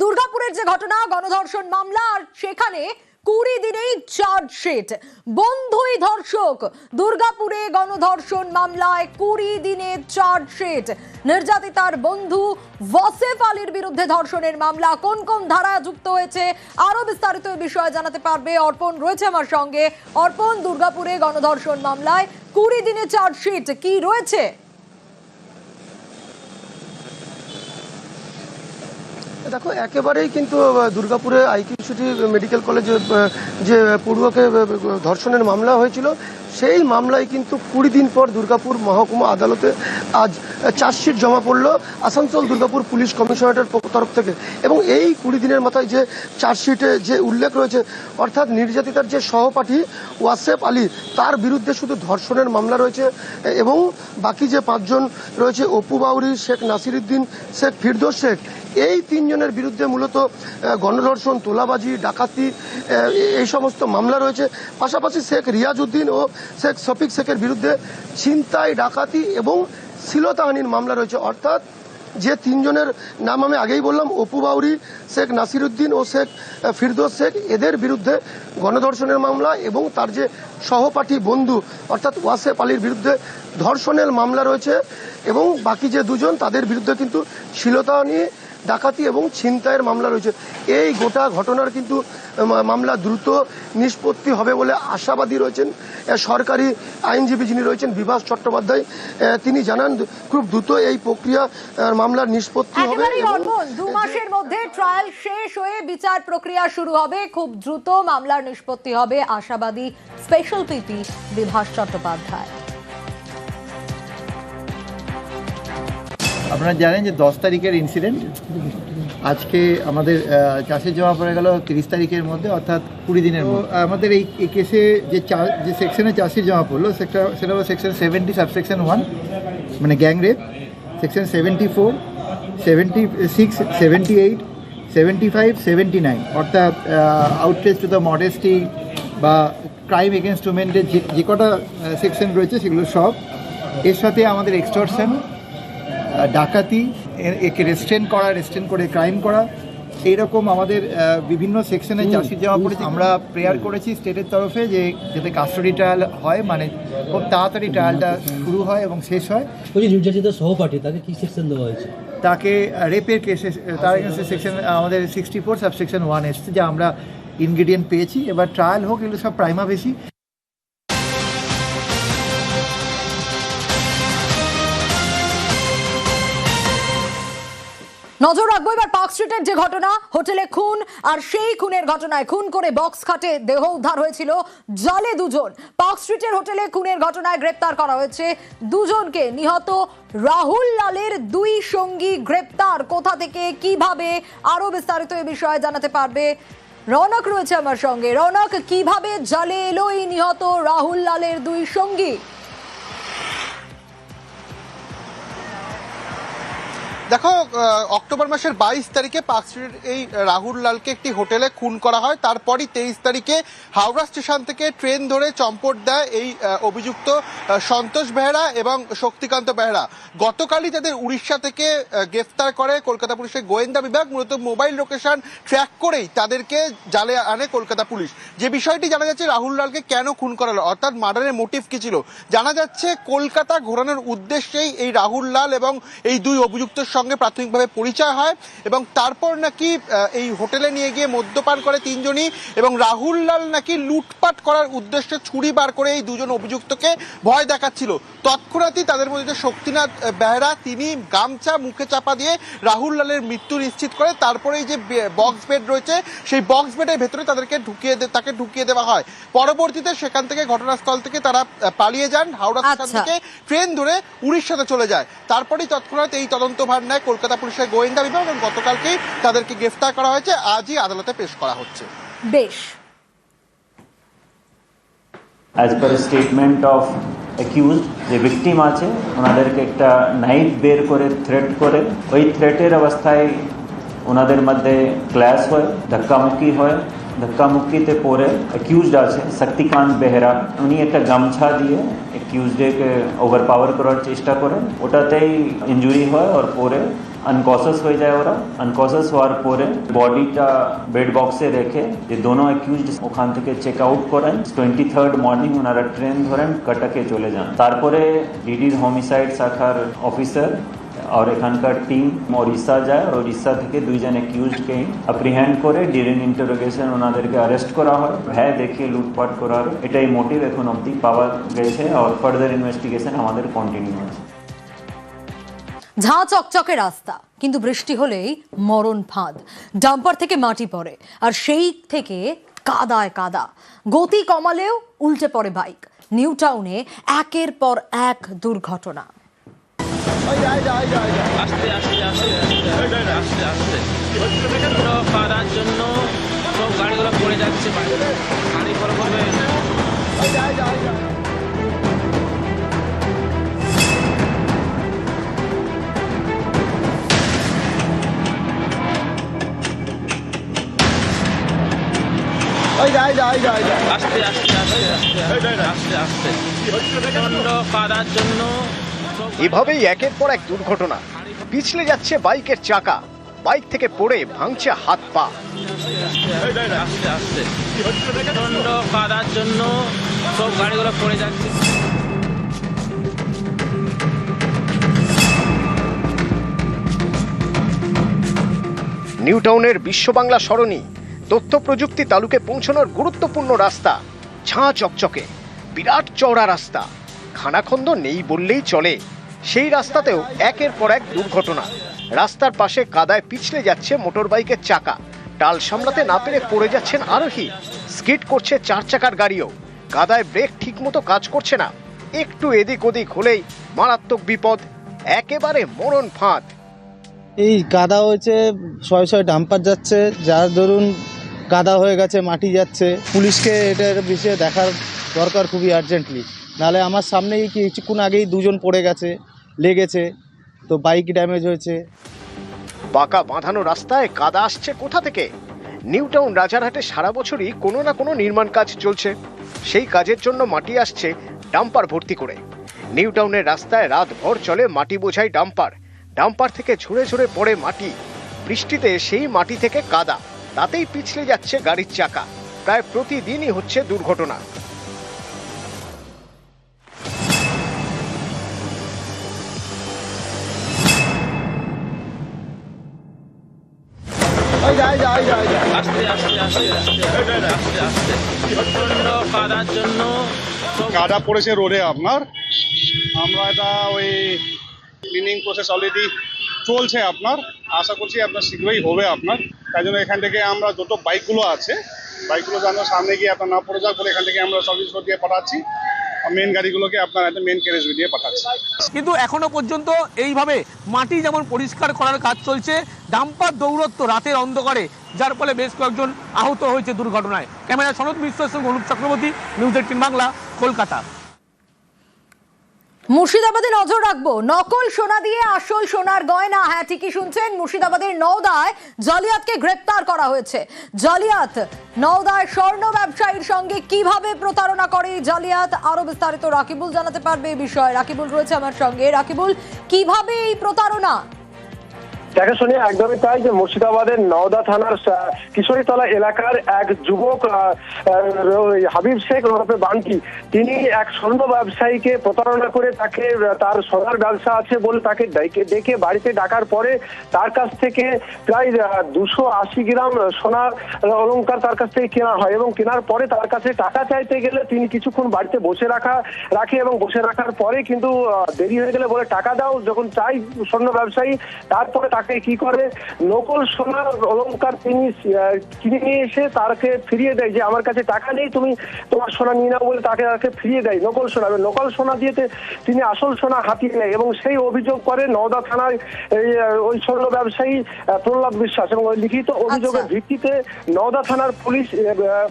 দুর্গাপুরের যে ঘটনা, গণধর্ষণ মামলা, আর সেখানে কুড়ি দিনেই চার্জশিট। বন্ধুই ধর্ষক, দুর্গাপুরে গণধর্ষণ মামলায় কুড়ি দিনে চার্জশিট। নির্যাতিতার বন্ধু ওয়াসেফ আলীর বিরুদ্ধে ধর্ষণের মামলা। কোন কোন ধারা যুক্ত হয়েছে আরও বিস্তারিত বিষয়ে জানাতে পারবে অর্পণ। রয়েছে আমার সঙ্গে অর্পণ, দুর্গাপুরে গণধর্ষণ মামলায় কুড়ি দিনে চার্জশিট। কি রয়েছে? দেখো, একেবারেই কিন্তু দুর্গাপুরে আইকিউ সিটি মেডিকেল কলেজে যে পড়ুয়াকে ধর্ষণের মামলা হয়েছিল, সেই মামলায় কিন্তু কুড়ি দিন পর দুর্গাপুর মহকুমা আদালতে আজ চার্জশিট জমা পড়ল আসানসোল দুর্গাপুর পুলিশ কমিশনারেটের তরফ থেকে। এবং এই কুড়ি দিনের মাথায় যে চার্জশিটে যে উল্লেখ রয়েছে, অর্থাৎ নির্যাতিতার যে সহপাঠী ওয়াসেফ আলী, তার বিরুদ্ধে শুধু ধর্ষণের মামলা রয়েছে, এবং বাকি যে পাঁচজন রয়েছে, অপু বাউরি, শেখ নাসিরুদ্দিন, শেখ ফিরদোস শেখ এই তিনজনের বিরুদ্ধে মূলত গণধর্ষণ, তোলাবাজি, ডাকাতি এই সমস্ত মামলা রয়েছে। পাশাপাশি শেখ রিয়াজউদ্দিন ও শেখ শফিক শেখের বিরুদ্ধে ছিনতাই, ডাকাতি এবং শ্লীলতাহানির মামলা রয়েছে। অর্থাৎ যে তিনজনের নাম আমি আগেই বললাম, অপু বাউরি, শেখ নাসিরুদ্দিন ও শেখ ফিরদোস শেখ, এদের বিরুদ্ধে গণধর্ষণের মামলা এবং তার যে সহপাঠী বন্ধু, অর্থাৎ ওয়াসেফ আলীর বিরুদ্ধে ধর্ষণের মামলা রয়েছে এবং বাকি যে দুজন, তাদের বিরুদ্ধে কিন্তু শ্লীলতাহানি ডাকাতি এবং ছিনতাইয়ের মামলা রয়েছে। এই গোটা ঘটনার কিন্তু মামলা দ্রুত নিষ্পত্তি হবে বলে আশাবাদী রয়েছেন। সরকারি আইনজীবী যিনি রয়েছেন বিভাস চট্টোপাধ্যায় তিনি জানান খুব দ্রুত এই প্রক্রিয়া মামলার নিষ্পত্তি হবে দু মাসের মধ্যে ট্রায়াল শেষ হয়ে বিচার প্রক্রিয়া শুরু হবে। খুব দ্রুত মামলার নিষ্পত্তি হবে আশাবাদী স্পেশাল পিপি বিভাস চট্টোপাধ্যায়। আপনারা জানেন যে দশ তারিখের ইনসিডেন্ট আজকে আমাদের চাষের জমা পড়ে গেল তিরিশ তারিখের মধ্যে অর্থাৎ কুড়ি দিনের আমাদের এই কেসে যে চা- যে সেকশনে চাষির জমা পড়ল সেটা সেটা হলো সেকশন সেভেন্টি সাবসেকশন ওয়ান মানে gang rape section seventy four seventy six seventy eight seventy five seventy nine অর্থাৎ আউটরেজ টু দ্য মডেস্টি বা ক্রাইম এগেনস্ট উমেনদের যে যে কটা সেকশন রয়েছে সেগুলো সব। এর সাথে আমাদের এক্সটর্শন ডাকাতি একে রেস্ট্রেন করা রেস্ট্রেন করে ক্রাইম করা এইরকম আমাদের বিভিন্ন সেকশনে চাষির জমা পড়েছে। আমরা প্রেয়ার করেছি স্টেটের তরফে যে যাতে কাস্টডি ট্রায়াল হয় মানে খুব তাড়াতাড়ি ট্রায়ালটা শুরু হয় এবং শেষ হয়। নির্যাতিত সহপাঠী তাকে কি সেকশন দেওয়া হয়েছে? তাকে রেপের কেসে তার সেকশন আমাদের সিক্সটি ফোর সাবসেকশন ওয়ান এসছে যা আমরা ইনগ্রিডিয়েন্ট পেয়েছি। এবার ট্রায়াল হোক এগুলো সব প্রাইমা বেশি নজর রাখব এবার পার্ক স্ট্রিটের যে ঘটনা, হোটেলে খুন আর সেই খুনের ঘটনায় খুন করে বক্স খাটে দেহ উদ্ধার হয়েছিল জলে দুজন। পার্ক স্ট্রিটের হোটেলে খুনের ঘটনায় গ্রেপ্তার করা হয়েছে দুজনকে। নিহত রাহুল লালের দুই সঙ্গী গ্রেপ্তার। কোথা থেকে, কীভাবে আরও বিস্তারিত এ বিষয়ে জানাতে পারবে রৌনক রয়েছে আমার সঙ্গে। রৌনক, কীভাবে জলে এলো এই নিহত রাহুল লালের দুই সঙ্গী? দেখো অক্টোবর মাসের বাইশ তারিখে পার্ক স্ট্রিটের এই রাহুল লালকে একটি হোটেলে খুন করা হয়। তারপরই তেইশ তারিখে হাওড়া স্টেশন থেকে ট্রেন ধরে চম্পট দেয় এই অভিযুক্ত সন্তোষ বেহরা এবং শক্তিকান্ত বেহরা। গতকালই তাদের উড়িষ্যা থেকে গ্রেফতার করে কলকাতা পুলিশের গোয়েন্দা বিভাগ। মূলত মোবাইল লোকেশন ট্র্যাক করেই তাদেরকে জালে আনে কলকাতা পুলিশ। যে বিষয়টি জানা যাচ্ছে, রাহুল লালকে কেন খুন করা হলো অর্থাৎ মার্ডারের মোটিভ কি ছিল? জানা যাচ্ছে, কলকাতা ঘোরানোর উদ্দেশ্যেই এই রাহুল লাল এবং এই দুই অভিযুক্তের সঙ্গে প্রাথমিকভাবে পরিচয় হয় এবং তারপর নাকি এই হোটেলে নিয়ে গিয়ে মদ্যপান করে তিনজনই এবং রাহুল লাল নাকি লুটপাট করার উদ্দেশ্যে ছুরি বার করে এই দুজন অভিযুক্তকে ভয় দেখাচ্ছিল। তৎক্ষণাৎই তাদের মধ্যে শক্তিনাথ বেহরা তিনি গামছা মুখে চাপা দিয়ে রাহুল লালের মৃত্যু নিশ্চিত করে তারপরে এই যে বক্স বেড রয়েছে সেই বক্স বেডের ভেতরে তাদেরকে ঢুকিয়ে তাকে ঢুকিয়ে দেওয়া হয়। পরবর্তীতে সেখান থেকে ঘটনাস্থল থেকে তারা পালিয়ে যান হাওড়া স্টেশন আচ্ছা। থেকে ট্রেন ধরে উড়িষ্যাতে চলে যায়। তারপরেই তৎক্ষণাৎ এই তদন্ত ভার কলকাতা পুলিশের গোয়েন্দা বিভাগ এবং গতকালকেই তাদেরকে গ্রেফতার করা হয়েছে। আজই আদালতে পেশ করা হচ্ছে। বেশ। As per statement of accuse যে ভিকটিম আছে ওনাদেরকে একটা নাইফ বের করে থ্রেট করে। ওই থ্রেটের অবস্থায় ওনাদের মধ্যে ক্ল্যাশ হয় ধাক্কামুক্কি হয়। ধাক্কামুক্কিতে পরে অ্যাকিউজড আছে শক্তিকান্ত বেহরা। উনি একটা গামছা দিয়ে অ্যাকিউজডেকে ওভার পাওয়ার করার চেষ্টা করেন ওটাতেই ইঞ্জুরি হয় আর পরে আনকসাস হয়ে যায় ওরা আনকসাস হওয়ার পরে বডিটা বেড বক্সে রেখে যে দোনো অ্যাকিউজড ওখান থেকে চেক আউট করেন টোয়েন্টি থার্ড মর্নিং ওনারা ট্রেন ধরেন কটাকে চলে যান তারপরে ডিডির হোমিসাইড শাখার অফিসার আর এখানকার টিম ওড়িশা যায় ওড়িশা থেকে দুইজন অ্যাকিউজডকে অ্যাপ্রিহ্যান্ড করে ডিউরিং ইন্টারোগেশন ওনাদেরকে অ্যারেস্ট করা হয় ভয় দেখিয়ে লুটপাট করা এটাই মোটিভ এখন অবধি পাওয়া গেছে আর ফার্দার ইনভেস্টিগেশন আমাদের কন্টিনিউ আছে ঝাঁ চকচকে রাস্তা কিন্তু বৃষ্টি হলেই মরণ ফাঁদ ডাম্পার থেকে মাটি পড়ে আর সেই থেকে কাদায় কাদা গতি কমালেও উল্টে পড়ে বাইক নিউ টাউনে একের পর এক দুর্ঘটনা আস্তে আস্তে আস্তে আস্তে আস্তে প্রচণ্ড জন্য সব গাড়িগুলো পড়ে যাচ্ছে গাড়ি পরে পড়বে আস্তে আস্তে আস্তে আস্তে আস্তে আস্তে। প্রচণ্ড কাদার জন্য এভাবেই একের পর এক দুর্ঘটনা। পিছলে যাচ্ছে বাইকের চাকা। বাইক থেকে পড়ে ভাঙছে হাত পা। নিউ টাউনের বিশ্ববাংলা সরণি, তথ্য প্রযুক্তি তালুকে পৌঁছানোর গুরুত্বপূর্ণ রাস্তা। ঝাঁ চকচকে। বিরাট চওড়া রাস্তা। খানাখন্দ নেই বললেই চলে। সেই রাস্তাতেও একের পর এক দুর্ঘটনা। রাস্তার পাশে কাদায় পিছলে যাচ্ছে মোটরবাইকের চাকা। টাল সামলাতে না পেরে পড়ে যাচ্ছেন আরোহী। স্কিড করছে চার চাকার গাড়িও। কাদায় ব্রেক ঠিকমতো কাজ করছে না। একটু এদিক ওদিক হলেই মারাত্মক বিপদ, একেবারে মরণ ফাঁদ। এই কাদা হয়েছে ছয় ছয় ডাম্পার যাচ্ছে। যার ধরুন, কাদা হয়ে গেছে, মাটি যাচ্ছে। পুলিশকে এটার বিষয়ে দেখার দরকার খুবই আর্জেন্টলি নাহলে আমার সামনেই কিছুক্ষণ আগেই দুজন পড়ে গেছে। লেগেছে, তো বাইক ড্যামেজ হয়েছে। বাঁকা বাঁধানো রাস্তায় কাদা আসছে কোথা থেকে? নিউ টাউন রাজারহাটে সারা বছরই কোনো না কোনো নির্মাণ কাজ চলছে। সেই কাজের জন্য মাটি আসছে ডাম্পার ভর্তি করে। নিউ টাউনের রাস্তায় রাত ভর চলে মাটি বোঝাই ডাম্পার। ডাম্পার থেকে ঝুড়ে ঝুড়ে পড়ে মাটি। বৃষ্টিতে সেই মাটি থেকে কাদা। তাতেই পিছলে যাচ্ছে গাড়ির চাকা। প্রায় প্রতিদিনই হচ্ছে দুর্ঘটনা। জন্য কাদা পড়েছে রোডে আপনার? আমরা এটা ওই ক্লিনিং প্রসেস অলরেডি চলছে আপনার। আশা করছি আপনার শীঘ্রই হবে আপনার। তাই জন্য এখান থেকে আমরা যত বাইকগুলো আছে বাইকগুলো যেন সামনে গিয়ে আপনার না পড়ে যাক বলে এখান থেকে আমরা সার্ভিস দিয়ে পাঠাচ্ছি। মেন গাড়িগুলোকে আপনার মেন ক্যারেজ দিয়ে পাঠাচ্ছি। কিন্তু এখনও পর্যন্ত এইভাবে মাটি যেমন পরিষ্কার করার কাজ চলছে ডাম্পার দৌরত্ব রাতের অন্ধকারে, যার ফলে বেশ কয়েকজন আহত হয়েছে দুর্ঘটনায়। ক্যামেরা সনদ মিশ্র সঙ্গে অনুপ চক্রবর্তী, নিউজ এইটিন বাংলা, কলকাতা। মুর্শিদাবাদে নজর রাখব। নকল সোনা দিয়ে আসল সোনার গয়না। হ্যাঁ ঠিকই শুনছেন, মুর্শিদাবাদের নওদায় জালিয়াতকে গ্রেপ্তার করা হয়েছে। জালিয়াত, নওদায় স্বর্ণ ব্যবসায়ীর সঙ্গে কীভাবে প্রতারণা করে জালিয়াত? আরও বিস্তারিত রাকিবুল জানাতে পারবে এই বিষয়ে। রাকিবুল রয়েছে আমার সঙ্গে। রাকিবুল, কীভাবে এই প্রতারণা দেখা শুনে একদমই তাই যে মুর্শিদাবাদের নওদা থানার কিশোরীতলা এলাকার এক যুবক হাবিব শেখ ওরফে বান্টি, তিনি এক স্বর্ণ ব্যবসায়ীকে প্রতারণা করে তাকে তার সোনার ব্যবসা আছে বলে তাকে ডেকে বাড়িতে ডাকার পরে তার কাছ থেকে প্রায় দুশো আশি গ্রাম সোনার অলঙ্কার তার কাছ থেকে কেনা হয় এবং কেনার পরে তার কাছে টাকা চাইতে গেলে তিনি কিছুক্ষণ বাড়িতে বসে রাখা, রাখে এবং বসে রাখার পরে কিন্তু দেরি হয়ে গেলে বলে টাকা দাও, যখন চাই স্বর্ণ ব্যবসায়ী, তারপরে তাকে কি করে? নকল সোনার অলংকার তিনি কিনে নিয়ে এসে তাকে ফিরিয়ে দেয় যে আমার কাছে টাকা নেই তুমি তোমার সোনা নিয়ে নাও বলে তাকে তাকে ফিরিয়ে দেয় নকল সোনা। নকল সোনা দিয়ে তিনি আসল সোনা হাতিয়ে নেয় এবং সেই অভিযোগ করে নওদা থানায় ওই স্বর্ণ ব্যবসায়ী প্রহ্লাদ বিশ্বাস এবং ওই লিখিত অভিযোগের আচ্ছা। ভিত্তিতে নওদা থানার পুলিশ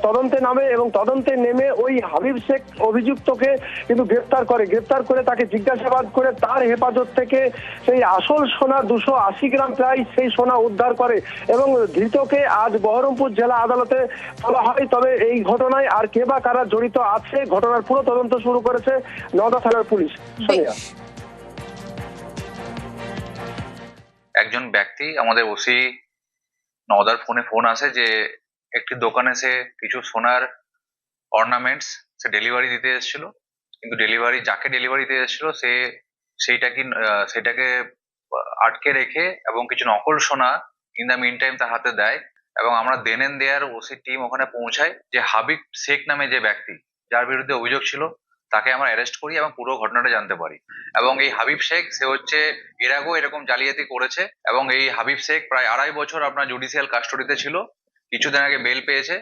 তদন্তে নামে এবং তদন্তে নেমে ওই হাবিব শেখ অভিযুক্তকে কিন্তু গ্রেপ্তার করে। গ্রেপ্তার করে তাকে জিজ্ঞাসাবাদ করে তার হেফাজত থেকে সেই আসল সোনা দুশো আশি গ্রাম প্রায় সেই সোনা উদ্ধার করে এবং ধৃতকে আজ বহরমপুর জেলা আদালতে তোলা হয়। তবে এই ঘটনায় আর কে বা কারা জড়িত আছে ঘটনার পুরো তদন্ত শুরু করেছে নওদা থানার পুলিশ। সোনিয়া। একজন ব্যক্তি আমাদের ওসি নওদার ফোনে ফোন আসে যে একটি দোকানে সে কিছু সোনার অর্নামেন্টস সে ডেলিভারি দিতে এসেছিল। কিন্তু ডেলিভারি যাকে ডেলিভারি দিতে এসেছিল সে সেইটাকে আহ, সেটাকে আটকে রেখে এবং কিছু নকল সোনা ইন দ্য মিন টাইম তার হাতে দেয় এবং আমরা দেনেন দেয়ার ওসি টিম ওখানে পৌঁছায় যে হাবিব শেখ নামে যে ব্যক্তি, যার বিরুদ্ধে অভিযোগ ছিল, তাকে আমরা অ্যারেস্ট করি এবং পুরো ঘটনাটা জানতে পারি। এবং এই হাবিব শেখ, সে হচ্ছে এর আগেও এরকম জালিয়াতি করেছে এবং এই হাবিব শেখ প্রায় আড়াই বছর আপনার জুডিশিয়াল কাস্টডিতে ছিল, কিছুদিন আগে বেল পেয়েছে।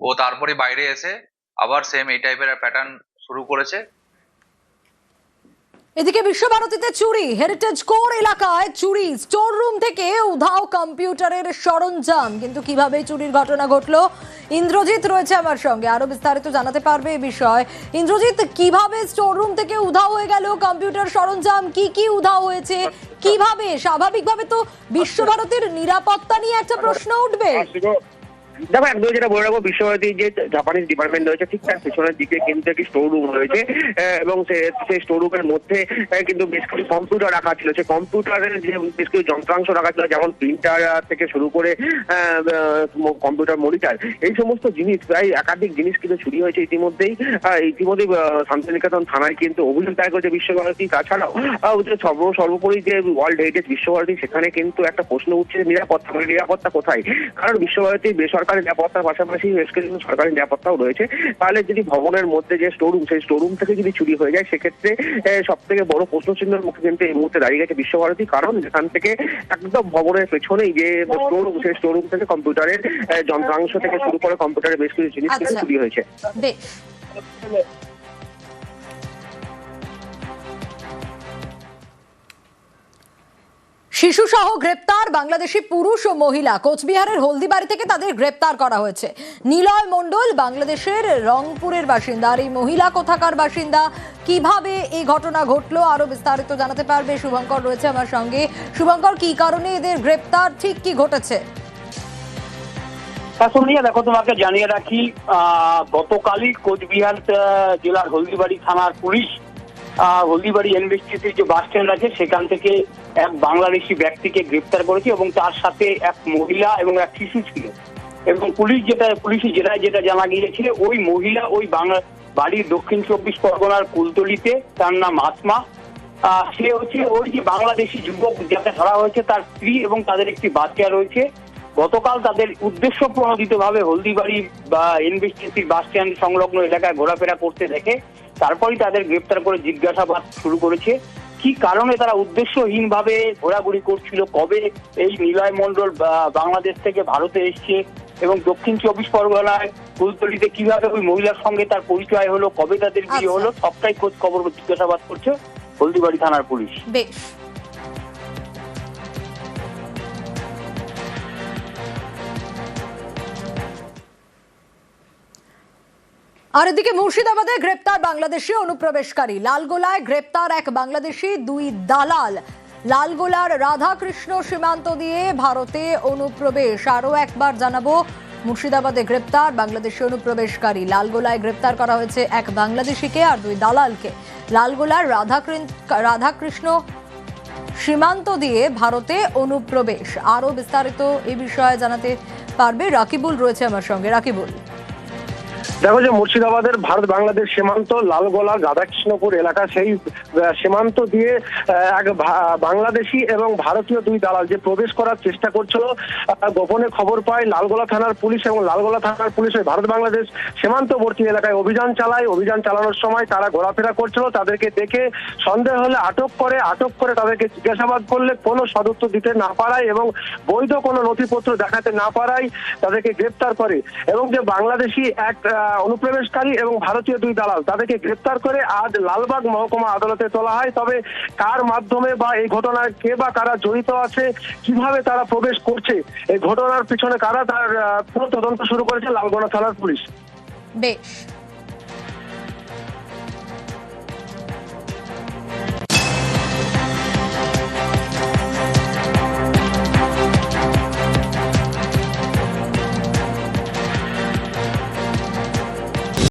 ও তারপরে বাইরে এসে আবার সেম এই টাইপের প্যাটার্ন শুরু করেছে। এদিকে বিশ্বভারতীতে চুরি হেরিটেজ কোর এলাকায় চুরি স্টোর রুম থেকে উধাও কম্পিউটারের সরঞ্জাম। কিন্তু কীভাবে চুরির ঘটনা ঘটলো? ইন্দ্রজিৎ রয়েছে আমার সঙ্গে। আরও বিস্তারিত জানাতে পারবে এই বিষয়। ইন্দ্রজিৎ, কীভাবে স্টোর রুম থেকে উধাও হয়ে গেল কম্পিউটার সরঞ্জাম? কি কি উধাও হয়েছে? কীভাবে? স্বাভাবিকভাবে তো বিশ্বভারতীর নিরাপত্তা নিয়ে একটা প্রশ্ন উঠবে। দেখো, একদম যেটা বলে রাখব বিশ্বভারতীর যে জাপানিজ ডিপার্টমেন্ট রয়েছে, ঠিক তার পেছনের দিকে কিন্তু একটি স্টোর রুম রয়েছে এবং সেই স্টোর রুমের মধ্যে কিন্তু বেশ কিছু কম্পিউটার রাখা ছিল। সেই কম্পিউটারের যে, বেশ কিছু যন্ত্রাংশ রাখা ছিল, যেমন প্রিন্টার থেকে শুরু করে কম্পিউটার মনিটার এই সমস্ত জিনিস, প্রায় একাধিক জিনিস কিন্তু চুরি হয়েছে ইতিমধ্যেই। ইতিমধ্যেই শান্তিনিকেতন থানায় কিন্তু অভিযোগ দায়ের করেছে বিশ্বভারতী। তাছাড়াও সর্ব, সর্বোপরি যে ওয়ার্ল্ড হেরিটেজ বিশ্বভারতী, সেখানে কিন্তু একটা প্রশ্ন উঠছে, নিরাপত্তা নিরাপত্তা কোথায়? কারণ বিশ্বভারতী বেসরকারি নিরাপত্তার পাশাপাশি বেশ কিছু সরকারি নিরাপত্তাও রয়েছে। তাহলে যদি ভবনের মধ্যে যে স্টোরুম সেই স্টোরুম থেকে যদি চুরি হয়ে যায় সেক্ষেত্রে সব থেকে বড় প্রশ্ন চিহ্নের মুখে কিন্তু এই মুহূর্তে দাঁড়িয়ে গেছে বিশ্বভারতী। কারণ যেখান থেকে একদম ভবনের পেছনেই যে স্টোরুম সেই স্টোরুম থেকে কম্পিউটারের যন্ত্রাংশ থেকে শুরু করে কম্পিউটারের বেশ কিছু জিনিস কিন্তু আচ্ছা। চুরি হয়েছে। শিশু সহ গ্রেপ্তার বাংলাদেশি পুরুষ ও মহিলা। কোচবিহারের হলদিবাড়ি থেকে তাদের গ্রেপ্তার করা হয়েছে। নিলয় মণ্ডল বাংলাদেশের রংপুরের বাসিন্দা আর এই মহিলা কোথাকার বাসিন্দা? কীভাবে এই ঘটনা ঘটলো? আরও বিস্তারিত জানাতে পারবে শুভঙ্কর রয়েছে আমার সঙ্গে। শুভঙ্কর, কি কারণে এদের গ্রেপ্তার? ঠিক কি ঘটেছে? দেখো, তোমাকে জানিয়ে রাখি গতকালই কোচবিহার জেলার হলদিবাড়ি থানার পুলিশ হলদিবাড়ি এনবিসটিসির যে বাস স্ট্যান্ড আছে, সেখান থেকে এক বাংলাদেশি ব্যক্তিকে গ্রেপ্তার করেছে এবং তার সাথে এক মহিলা এবং এক শিশু ছিল। এবং পুলিশ যেটা, পুলিশি জেলায় যেটা জানা গিয়েছে, ওই মহিলা ওই বাংলা, বাড়ির দক্ষিণ চব্বিশ পরগনার কুলতলিতে তার নাম আসমা। সে হচ্ছে ওই যে বাংলাদেশি যুবক যাকে ধরা হয়েছে তার স্ত্রী এবং তাদের একটি বাচ্চা রয়েছে। গতকাল তাদের উদ্দেশ্য প্রণোদিত ভাবে হলদিবাড়ি বা এনবিসটিসির বাস স্ট্যান্ড সংলগ্ন এলাকায় ঘোরাফেরা করতে দেখে তারপরই তাদের গ্রেপ্তার করে জিজ্ঞাসাবাদ শুরু করেছে। কি কারণে তারা উদ্দেশ্যহীন ভাবে ঘোরাঘুরি করছিল? কবে এই নিলয় মণ্ডল বাংলাদেশ থেকে ভারতে এসছে এবং দক্ষিণ চব্বিশ পরগনায় কুলতলিতে কীভাবে ওই মহিলার সঙ্গে তার পরিচয় হলো কবে তাদের বিয়ে হলো সবটাই খোঁজ খবর জিজ্ঞাসাবাদ করছে হলদিবাড়ি থানার পুলিশ। বেশ। আর এদিকে মুর্শিদাবাদে গ্রেপ্তার বাংলাদেশি অনুপ্রবেশকারী। লালগোলায় গ্রেপ্তার এক বাংলাদেশি, দুই দালাল। লালগোলার রাধাকৃষ্ণ সীমান্ত দিয়ে ভারতে অনুপ্রবেশ। আরও একবার জানাব, মুর্শিদাবাদে গ্রেপ্তার বাংলাদেশি অনুপ্রবেশকারী। লালগোলায় গ্রেপ্তার করা হয়েছে এক বাংলাদেশিকে আর দুই দালালকে। লালগোলার রাধাকৃ- রাধাকৃষ্ণ সীমান্ত দিয়ে ভারতে অনুপ্রবেশ। আরও বিস্তারিত এই বিষয়ে জানাতে পারবে রাকিবুল, রয়েছে আমার সঙ্গে। রাকিবুল। দেখো যে মুর্শিদাবাদের ভারত বাংলাদেশ সীমান্ত, লালগোলা রাধাকৃষ্ণপুর এলাকা সেই সীমান্ত দিয়ে এক বাংলাদেশি এবং ভারতীয় দুই দালাল যে প্রবেশ করার চেষ্টা করছিল গোপনে খবর পায় লালগোলা থানার পুলিশ এবং লালগোলা থানার পুলিশ ওই ভারত বাংলাদেশ সীমান্তবর্তী এলাকায় অভিযান চালায়। অভিযান চালানোর সময় তারা ঘোরাফেরা করছিল, তাদেরকে দেখে সন্দেহ হলে আটক করে আটক করে তাদেরকে জিজ্ঞাসাবাদ করলে কোনো সদুত্তর দিতে না পারায় এবং বৈধ কোনো নথিপত্র দেখাতে না পারায় তাদেরকে গ্রেপ্তার করে। এবং যে বাংলাদেশি এক অনুপ্রবেশকারী এবং ভারতীয় দুই দালাল। তাদেরকে গ্রেপ্তার করে আজ লালবাগ মহকুমা আদালতে তোলা হয়। তবে কার মাধ্যমে বা এই ঘটনায় কে বা কারা জড়িত আছে, কীভাবে তারা প্রবেশ করছে, এই ঘটনার পিছনে কারা তার পুরো তদন্ত শুরু করেছে লালগোনা থানার পুলিশ। বেশ।